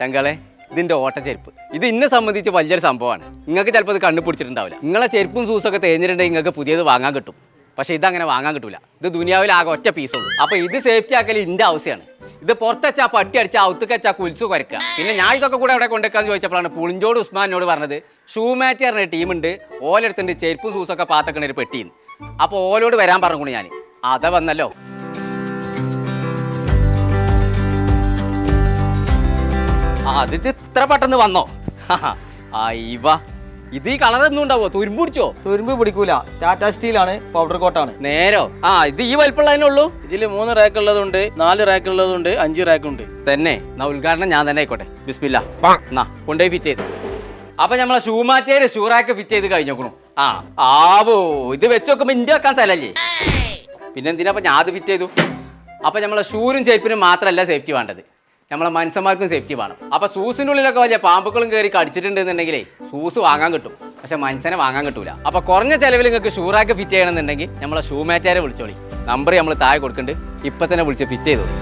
ചങ്കളെ ഇതിന്റെ ഓട്ടച്ചെരുപ്പ് ഇത് ഇന്നെ സംബന്ധിച്ച് വലിയൊരു സംഭവമാണ്. നിങ്ങൾക്ക് ചിലപ്പോൾ ഇത് കണ്ണു പിടിച്ചിട്ടുണ്ടാവില്ല. നിങ്ങളെ ചെരുപ്പും സൂസൊക്കെ തേഞ്ഞിട്ടുണ്ടെങ്കിൽ നിങ്ങൾക്ക് പുതിയത് വാങ്ങാൻ കിട്ടും. പക്ഷേ ഇതങ്ങനെ വാങ്ങാൻ കിട്ടില്ല ഇത് ദുനിയാവിൽ ആകെ ഒറ്റ പീസുള്ളൂ അപ്പോൾ ഇത് സേഫ്റ്റി ആക്കൽ ഇന്റെ ആവശ്യമാണ്. ഇത് പുറത്തച്ചാ പട്ടി അടിച്ചാൽ ഔത്തുക്ക് വെച്ചാൽ കുൽസ് കുരക്കുക. പിന്നെ ഞാൻ ഇതൊക്കെ കൂടെ അവിടെ കൊണ്ടുവെക്കാന്ന് ചോദിച്ചപ്പോഴാണ് പുളിഞ്ചോട് ഉസ്മാനോട് പറഞ്ഞത് ഷൂമാറ്റി പറഞ്ഞ ടീമുണ്ട്. ഓലെടുത്തുണ്ട് ചെരുപ്പും സൂസൊക്കെ പാത്തക്കണ ഒരു പെട്ടിന്ന്. അപ്പോൾ ഓലോട് വരാൻ പറഞ്ഞു ഞാൻ അതാ വന്നല്ലോ. ഇത് ഇത്ര പെട്ടെന്ന് വന്നോ? അയ്യവ ഇത് ഈ കളർ ഒന്നും ഉണ്ടാവോ? തുരുമ്പ് പിടിച്ചോ? തുരുമ്പ് പിടിക്കൂല. ടാറ്റ സ്റ്റീലാണ് പൗഡർ കോട്ടാണ് നേരോ? ആ ഇത് ഈ വലിപ്പുള്ളതിനെ ഉള്ളൂ? ഇതിൽ മൂന്ന് റാക്ക് ഉള്ളതുണ്ട് നാല് റാക്ക് ഉള്ളതുണ്ട് അഞ്ച് റാക്ക് ഉണ്ട്. തന്നെ. എന്നാ ഉദ്ഘാടനം ഞാൻ തന്നെ ആയിക്കോട്ടെ. ബിസ്മില്ല. എന്നാ കൊണ്ടുപോയി ഫിറ്റ് ചെയ്ത്. അപ്പൊ നമ്മളെ ഷൂ മാറ്റേര് ഷൂറാക്ക് ഫിറ്റ് ചെയ്ത് കഴിഞ്ഞോക്കണു. ആ ആവോ. ഇത് വെച്ച് നോക്കുമ്പോ ഇന്ത്യ വെക്കാൻ സ്ഥലല്ലേ? പിന്നെന്തിനാ അപ്പൊ ഞാൻ അത് ഫിറ്റ് ചെയ്തു? അപ്പൊ നമ്മളെ ഷൂരും ചെരുപ്പിനും മാത്രമല്ല സേഫ്റ്റി വേണ്ടത്. നമ്മളെ മനുഷ്യന്മാർക്കും സേഫ്റ്റി വേണം. അപ്പൊ സൂസിന്റെ ഉള്ളിലൊക്കെ വലിയ പാമ്പുകളും കയറി കടിച്ചിട്ടുണ്ടെന്നുണ്ടെങ്കിലേ സൂസ് വാങ്ങാൻ കിട്ടും. പക്ഷെ മനുഷ്യനെ വാങ്ങാൻ കിട്ടൂല. അപ്പൊ കുറഞ്ഞ ചെലവിൽ നിങ്ങൾക്ക് ഷൂറാക്ക് ഫിറ്റ് ചെയ്യണമെന്നുണ്ടെങ്കിൽ നമ്മളെ ഷൂ മാറ്റാരെ വിളിച്ചോളി. നമ്പർ നമ്മൾ താഴെ കൊടുക്കുന്നുണ്ട് ഇപ്പൊ തന്നെ വിളിച്ച് ഫിറ്റ് ചെയ്തോളി.